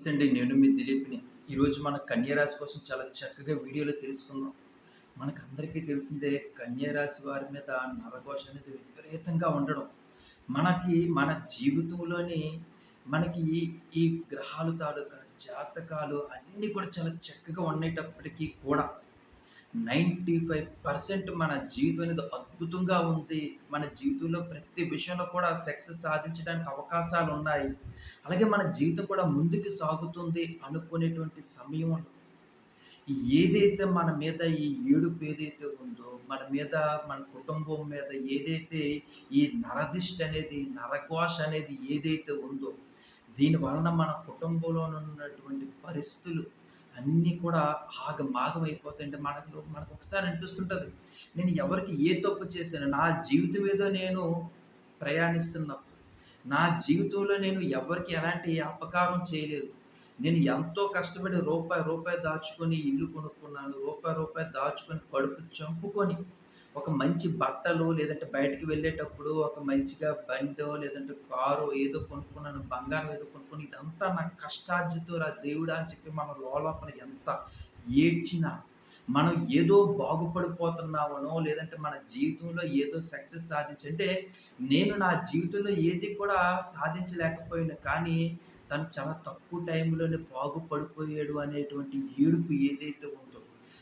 నమస్తే అండి నేను మీ దిలీప్ని ఈరోజు మన కన్యారాశి కోసం చాలా చక్కగా వీడియోలో తెలుసుకుందాం. మనకు అందరికీ తెలిసిందే కన్యరాశి వారి మీద నరఘోష అనేది విపరీతంగా ఉండడం. మనకి మన జీవితంలోని మనకి ఈ ఈ గ్రహాలు తాలూకా జాతకాలు అన్నీ కూడా చాలా చక్కగా ఉండేటప్పటికీ కూడా నైంటీ ఫైవ్ పర్సెంట్ మన జీవితం అనేది అద్భుతంగా ఉంది. మన జీవితంలో ప్రతి విషయంలో కూడా సక్సెస్ సాధించడానికి అవకాశాలు ఉన్నాయి. అలాగే మన జీవితం కూడా ముందుకు సాగుతుంది అనుకునేటువంటి సమయంలో ఏదైతే మన మీద ఈ ఏడుపు ఏదైతే ఉందో మన మీద మన కుటుంబం మీద ఏదైతే ఈ నరదిష్ట అనేది నరఘోష అనేది ఏదైతే ఉందో దీని వలన మన కుటుంబంలో ఉన్నటువంటి పరిస్థితులు అన్నీ కూడా ఆగమాగం అయిపోతాయంటే మనకు మనకు ఒకసారి అనిపిస్తుంటుంది. నేను ఎవరికి ఏ తప్పు చేశాను నా జీవితం ఏదో నేను ప్రయాణిస్తున్నప్పుడు నా జీవితంలో నేను ఎవరికి ఎలాంటి అపకారం చేయలేదు. నేను ఎంతో కష్టపడి రూపాయి రూపాయి దాచుకొని ఇల్లు కొనుక్కున్నాను రూపాయి రూపాయి దాచుకొని కడుపు చంపుకొని ఒక మంచి బట్టలు లేదంటే బయటకు వెళ్ళేటప్పుడు ఒక మంచిగా బండో లేదంటే కారు ఏదో కొనుక్కున్నాను బంగారం ఏదో కొనుక్కుని ఇదంతా నా కష్టార్జితో రా దేవుడా అని చెప్పి మన లోపల ఎంత ఏడ్చినా మనం ఏదో బాగుపడిపోతున్నామనో లేదంటే మన జీవితంలో ఏదో సక్సెస్ సాధించంటే నేను నా జీవితంలో ఏది కూడా సాధించలేకపోయినా కానీ తను చాలా తక్కువ టైంలోనే బాగుపడిపోయాడు అనేటువంటి ఏడుపు ఏదైతే ఉందో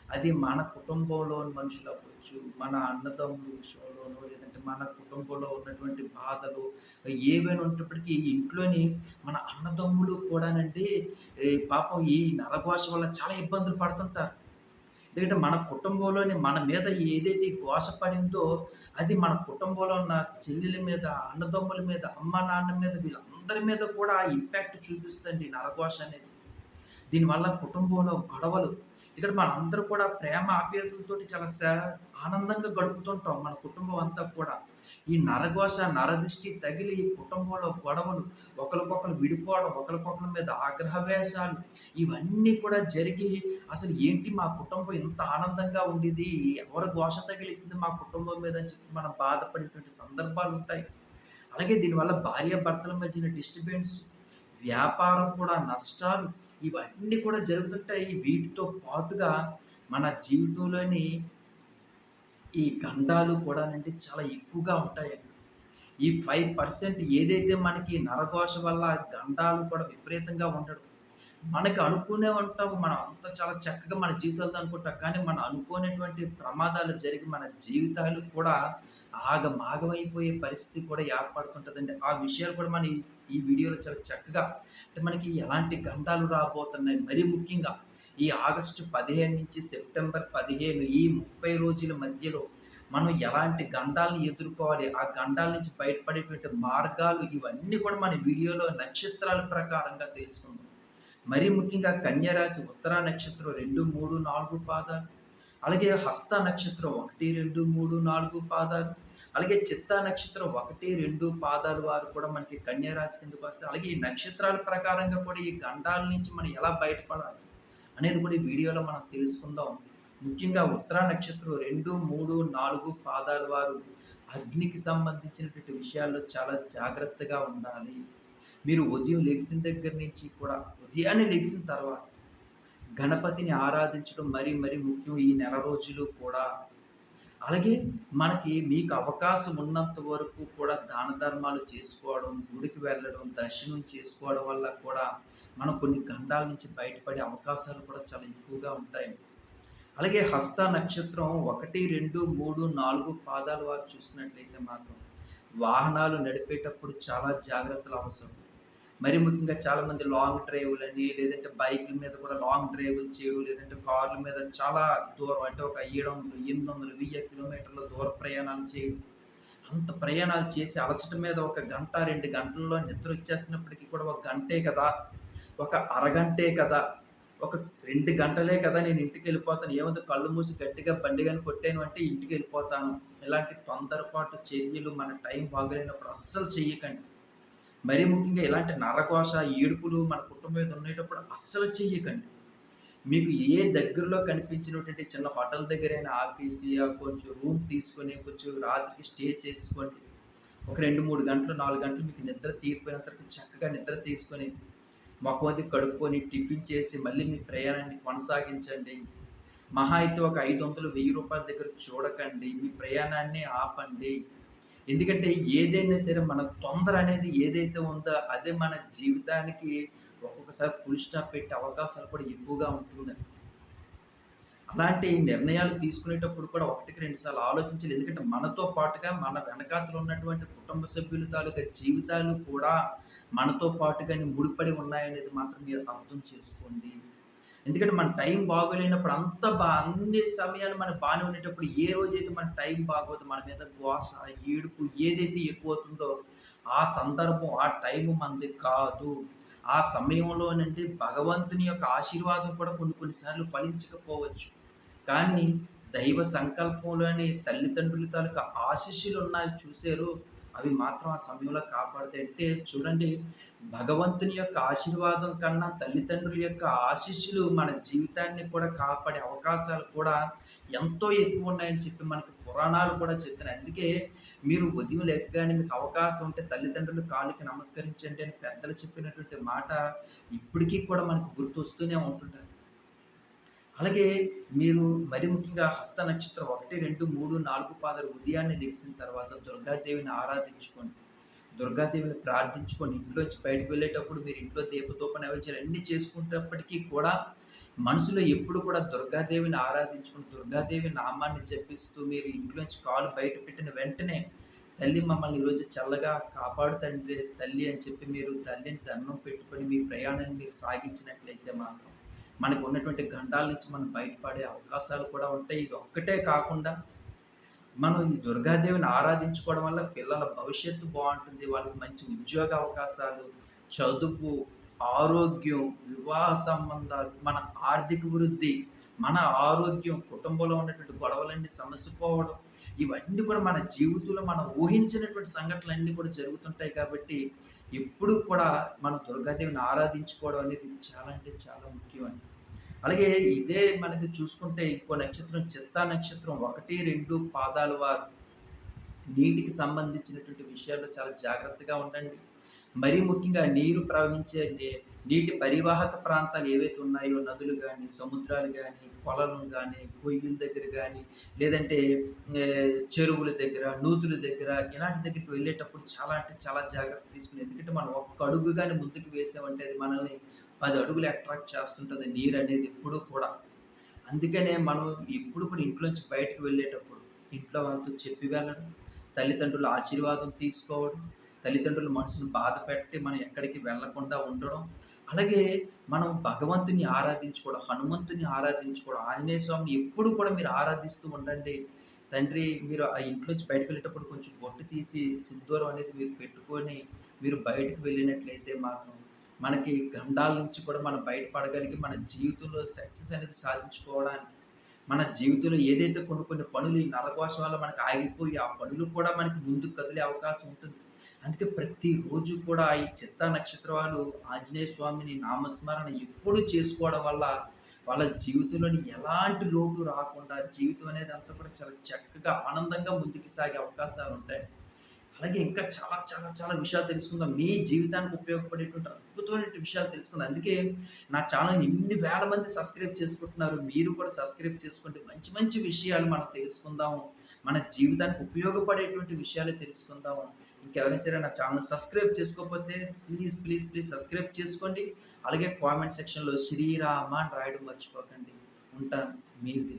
అది మన కుటుంబంలోని మనుషులకు కావచ్చు మన అన్నదమ్ముల విషయంలోనో లేదంటే మన కుటుంబంలో ఉన్నటువంటి బాధలు ఏవైనా ఉన్నప్పటికీ ఇంట్లోని మన అన్నదమ్ములు కూడానండి పాపం ఈ నరఘోష వల్ల చాలా ఇబ్బందులు పడుతుంటారు. ఎందుకంటే మన కుటుంబంలోని మన మీద ఏదైతే ఘోష పడిందో అది మన కుటుంబంలో ఉన్న చెల్లెల మీద అన్నదమ్ముల మీద అమ్మ నాన్న మీద వీళ్ళందరి మీద కూడా ఇంపాక్ట్ చూపిస్తుంది నరఘోష అనేది. దీనివల్ల కుటుంబంలో గొడవలు ఇక్కడ మనందరూ కూడా ప్రేమ ఆప్యాయతలతో చాలా ఆనందంగా గడుపుతుంటాం మన కుటుంబం అంతా కూడా. ఈ నరఘోష నరదిష్టి తగిలి ఈ కుటుంబంలో గొడవలు ఒకరికొకరు విడిపోవడం ఒకరికొకరి మీద ఆగ్రహవేశాలు ఇవన్నీ కూడా జరిగి అసలు ఏంటి మా కుటుంబం ఇంత ఆనందంగా ఉండేది? ఎవరు ఘోష తగిలిస్తుంది మా కుటుంబం మీద అని చెప్పి మనం బాధపడేటువంటి సందర్భాలు ఉంటాయి. అలాగే దీనివల్ల భార్య భర్తల మధ్యన డిస్టర్బెన్స్ వ్యాపారం కూడా నష్టాలు ఇవన్నీ కూడా జరుగుతుంటాయి. వీటితో పాటుగా మన జీవితంలోని ఈ గండాలు అనేది చాలా ఎక్కువగా ఉంటాయి. ఈ ఫైవ్ పర్సెంట్ ఏదైతే మనకి నరఘోష వల్ల గండాలు కూడా విపరీతంగా ఉండడం మనకి అనుకునే ఉంటాం మనం అంత చాలా చక్కగా మన జీవితాలతో అనుకుంటాం. కానీ మనం అనుకోనటువంటి ప్రమాదాలు జరిగి మన జీవితాలు కూడా ఆగమాగమైపోయే పరిస్థితి కూడా ఏర్పడుతుంటుందండి. ఆ విషయాలు కూడా మన ఈ- వీడియోలో చాలా చక్కగా అంటే మనకి ఎలాంటి గంటలు రాబోతున్నాయి. మరీ ముఖ్యంగా ఈ ఆగస్టు పదిహేను నుంచి సెప్టెంబర్ పదిహేను ఈ ముప్పై రోజుల మధ్యలో మనం ఎలాంటి గండాలను ఎదుర్కోవాలి? ఆ గండాల నుంచి బయటపడేటువంటి మార్గాలు ఇవన్నీ కూడా మన వీడియోలో నక్షత్రాల ప్రకారంగా తెలుసుకుందాం. మరీ ముఖ్యంగా కన్యరాశి ఉత్తర ఉత్తరా నక్షత్రం రెండు మూడు నాలుగు పాదాలు. అలాగే హస్త నక్షత్రం ఒకటి రెండు మూడు నాలుగు పాదాలు. అలాగే చిత్తా నక్షత్రం ఒకటి రెండు పాదాలు వారు కూడా మనకి కన్యారాశి కిందకు వస్తారు. అలాగే ఈ నక్షత్రాల ప్రకారంగా కూడా ఈ గండాల నుంచి మనం ఎలా బయటపడాలి అనేది కూడా ఈ వీడియోలో మనం తెలుసుకుందాం. ముఖ్యంగా ఉత్తరా నక్షత్రం రెండు మూడు నాలుగు పాదాలు వారు అగ్నికి సంబంధించినటువంటి విషయాల్లో చాలా జాగ్రత్తగా ఉండాలి. మీరు ఉదయం లెగిసిన దగ్గర నుంచి కూడా ఉదయాన్నే లెగ్సిన తర్వాత గణపతిని ఆరాధించడం మరీ మరీ ముఖ్యం ఈ నెల రోజులు కూడా. అలాగే మనకి మీకు అవకాశం ఉన్నంత వరకు కూడా దాన ధర్మాలు చేసుకోవడం గుడికి వెళ్ళడం దర్శనం చేసుకోవడం వల్ల కూడా మనం కొన్ని గండాల నుంచి బయటపడే అవకాశాలు కూడా చాలా ఎక్కువగా ఉంటాయి. అలాగే హస్త నక్షత్రం ఒకటి రెండు మూడు నాలుగు పాదాలు వారు చూసినట్లయితే మాత్రం వాహనాలు నడిపేటప్పుడు చాలా జాగ్రత్తలు అవసరం. మరి ముఖ్యంగా చాలామంది లాంగ్ లాంగ్ డ్రైవ్లని లేదంటే బైకుల మీద కూడా లాంగ్ డ్రైవ్లు చేయడం లేదంటే కార్ల మీద చాలా దూరం అంటే ఒక ఏడు వందలు ఎనిమిది వందలు వెయ్యి కిలోమీటర్ల దూర ప్రయాణాలు చేయడం. అంత ప్రయాణాలు చేసి అలసట మీద ఒక గంట రెండు గంటల్లో నిద్ర వచ్చేస్తున్నప్పటికీ కూడా ఒక గంటే కదా ఒక అరగంటే కదా ఒక రెండు గంటలే కదా నేను ఇంటికి వెళ్ళిపోతాను. ఏమంటే కళ్ళు మూసి గట్టిగా బండిగాని కొట్టాను అంటే ఇంటికి వెళ్ళిపోతాను. ఇలాంటి తొందరపాటు చర్యలు మన టైం బాగలేనప్పుడు అస్సలు చెయ్యకండి. మరీ ముఖ్యంగా ఇలాంటి నరకోశ ఏడుపులు మన కుటుంబం మీద ఉండేటప్పుడు అస్సలు చెయ్యకండి. మీకు ఏ దగ్గరలో కనిపించినటువంటి చిన్న హోటల్ దగ్గరైనా ఆపేసి కొంచెం రూమ్ తీసుకొని కొంచెం రాత్రికి స్టే చేసుకోండి. ఒక రెండు మూడు గంటలు నాలుగు గంటలు మీకు నిద్ర తీరిపోయినంత వరకు చక్కగా నిద్ర తీసుకొని మొఖం అది కడుక్కొని టిఫిన్ చేసి మళ్ళీ మీ ప్రయాణాన్ని కొనసాగించండి. మహా అయితే ఒక ఐదు వందలు వెయ్యి రూపాయల దగ్గర చూడకండి. మీ ప్రయాణాన్ని ఆపండి. ఎందుకంటే ఏదైనా సరే మన తొందర అనేది ఏదైతే ఉందో అదే మన జీవితానికి ఒక్కొక్కసారి ఫుల్ స్టాప్ పెట్టే అవకాశాలు కూడా ఎక్కువగా ఉంటుందండి. అలాంటి నిర్ణయాలు తీసుకునేటప్పుడు కూడా ఒకటికి రెండు సార్లు ఆలోచించాలి. ఎందుకంటే మనతో పాటుగా మన వెనకాతలు ఉన్నటువంటి కుటుంబ సభ్యులు తాలూకా జీవితాలు కూడా మనతో పాటుగానే ముడిపడి ఉన్నాయనేది మాత్రం మీరు అర్థం చేసుకోండి. ఎందుకంటే మన టైం బాగోలేనప్పుడు అంత బా అన్ని సమయాలు మన బాగానే ఉండేటప్పుడు ఏ రోజైతే మన టైం బాగోదు మన మీద గోస ఏడుపు ఏదైతే ఎక్కువ అవుతుందో ఆ సందర్భం ఆ టైం మనది కాదు. ఆ సమయంలోనంటే భగవంతుని యొక్క ఆశీర్వాదం కూడా కొన్ని కొన్నిసార్లు ఫలించకపోవచ్చు. కానీ దైవ సంకల్పంలోని తల్లిదండ్రుల తాలూకా ఆశీస్సులు ఉన్నాయి చూసారు అవి మాత్రం ఆ సమయంలో కాపాడతాయి అంటే చూడండి భగవంతుని యొక్క ఆశీర్వాదం కన్నా తల్లిదండ్రుల యొక్క ఆశీస్సులు మన జీవితాన్ని కూడా కాపాడే అవకాశాలు కూడా ఎంతో ఎక్కువ ఉన్నాయని చెప్పి మనకి పురాణాలు కూడా చెప్తున్నాయి. అందుకే మీరు ఉదయం లెక్కగానే మీకు అవకాశం ఉంటే తల్లిదండ్రులు కాళ్ళకి నమస్కరించండి అని పెద్దలు చెప్పినటువంటి మాట ఇప్పటికీ కూడా మనకు గుర్తు వస్తూనే ఉంటుంటారు అలాగే మీరు మరి ముఖ్యంగా హస్త నక్షత్రం ఒకటి రెండు మూడు నాలుగు పాదలు ఉదయాన్నే లెగిసిన తర్వాత దుర్గాదేవిని ఆరాధించుకోండి దుర్గాదేవిని ప్రార్థించుకొని ఇంట్లోంచి బయటకు వెళ్ళేటప్పుడు మీరు ఇంట్లో దీపదూప నైవేద్యాలు అన్నీ చేసుకునేటప్పటికీ కూడా మనసులో ఎప్పుడు కూడా దుర్గాదేవిని ఆరాధించుకుని దుర్గాదేవి నామాన్ని జపిస్తూ మీరు ఇంట్లోంచి కాలు బయట పెట్టిన వెంటనే తల్లి మమ్మల్ని ఈరోజు చల్లగా కాపాడు తండ్రి తల్లి అని చెప్పి మీరు తల్లిని దండం పెట్టుకొని మీ ప్రయాణాన్ని మీరు సాగించినట్లయితే మాత్రం మనకు ఉన్నటువంటి గండాల నుంచి మనం బయటపడే అవకాశాలు కూడా ఉంటాయి. ఇది ఒక్కటే కాకుండా మనం ఈ దుర్గాదేవిని ఆరాధించుకోవడం వల్ల పిల్లల భవిష్యత్తు బాగుంటుంది. వాళ్ళకి మంచి ఉద్యోగ అవకాశాలు చదువు ఆరోగ్యం వివాహ సంబంధాలు మన ఆర్థిక వృద్ధి మన ఆరోగ్యం కుటుంబంలో ఉన్నటువంటి గొడవలన్నీ సమసిపోవడం ఇవన్నీ కూడా మన జీవితంలో మనం ఊహించినటువంటి సంఘటనలు అన్నీ కూడా జరుగుతుంటాయి కాబట్టి ఎప్పుడు కూడా మనం దుర్గాదేవిని ఆరాధించుకోవడం అనేది చాలా అంటే చాలా ముఖ్యమండి అలాగే ఇదే మనకి చూసుకుంటే ఇంకో నక్షత్రం చిత్తా నక్షత్రం ఒకటి రెండు పాదాల వారు నీటికి సంబంధించినటువంటి విషయాల్లో చాలా జాగ్రత్తగా ఉండండి. మరీ ముఖ్యంగా నీరు ప్రవహించే నీటి పరివాహక ప్రాంతాలు ఏవైతే ఉన్నాయో నదులు కానీ సముద్రాలు కానీ కొలలు కానీ పొయ్యిల దగ్గర కానీ లేదంటే చెరువుల దగ్గర నూతుల దగ్గర ఇలాంటి దగ్గరికి వెళ్ళేటప్పుడు చాలా అంటే చాలా జాగ్రత్త తీసుకుని ఎందుకంటే మనం ఒక్క అడుగు కానీ ముందుకు వేసామంటే అది మనల్ని పది అడుగులు అట్రాక్ట్ చేస్తుంటుంది నీరు అనేది ఎప్పుడు కూడా. అందుకనే మనం ఎప్పుడు కూడా ఇంట్లోంచి బయటకు వెళ్ళేటప్పుడు ఇంట్లో వాళ్ళతో చెప్పి వెళ్ళడం తల్లిదండ్రుల ఆశీర్వాదం తీసుకోవడం తల్లిదండ్రులు మనసును బాధ పెట్టి మనం ఎక్కడికి వెళ్ళకుండా ఉండడం. అలాగే మనం భగవంతుని ఆరాధించుకోవడం హనుమంతుని ఆరాధించుకోవడం ఆంజనేయ స్వామిని ఎప్పుడు కూడా మీరు ఆరాధిస్తూ ఉండండి. తండ్రి మీరు ఆ ఇంట్లోంచి బయటకు వెళ్ళేటప్పుడు కొంచెం బొట్టు తీసి సింధూరం అనేది మీరు పెట్టుకొని మీరు బయటకు వెళ్ళినట్లయితే మాత్రం మనకి గండాల నుంచి కూడా మనం బయటపడగలిగి మన జీవితంలో సక్సెస్ అనేది సాధించుకోవడానికి మన జీవితంలో ఏదైతే కొన్ని కొన్ని పనులు ఈ నరకోశం వల్ల మనకి ఆగిపోయి ఆ పనులు కూడా మనకి ముందుకు కదిలే అవకాశం ఉంటుంది. అందుకే ప్రతిరోజు కూడా ఈ చిత్తా నక్షత్రాలు ఆంజనేయ స్వామిని నామస్మరణ ఎప్పుడు చేసుకోవడం వల్ల వాళ్ళ జీవితంలోని ఎలాంటి లోటు రాకుండా జీవితం అనేది అంతా కూడా చాలా చక్కగా ఆనందంగా ముందుకు సాగే అవకాశాలు ఉంటాయి. అలాగే ఇంకా చాలా చాలా చాలా విషయాలు తెలుసుకుందాం. మీ జీవితానికి ఉపయోగపడేటువంటి అద్భుతమైన విషయాలు తెలుసుకుందాం. అందుకే నా ఛానల్ ఇన్ని వేల మంది సబ్స్క్రైబ్ చేసుకుంటున్నారు. మీరు కూడా సబ్స్క్రైబ్ చేసుకుంటే మంచి మంచి విషయాలు మనం తెలుసుకుందాము. మన జీవితానికి ఉపయోగపడేటువంటి విషయాలు తెలుసుకుందాము. ఇంకెవరైనా సరే నా ఛానల్ సబ్స్క్రైబ్ చేసుకోకపోతే ప్లీజ్ ప్లీజ్ ప్లీజ్ సబ్స్క్రైబ్ చేసుకోండి. అలాగే కామెంట్ సెక్షన్లో శ్రీరామ అని రాయడం మర్చిపోకండి. ఉంటాను. మీది.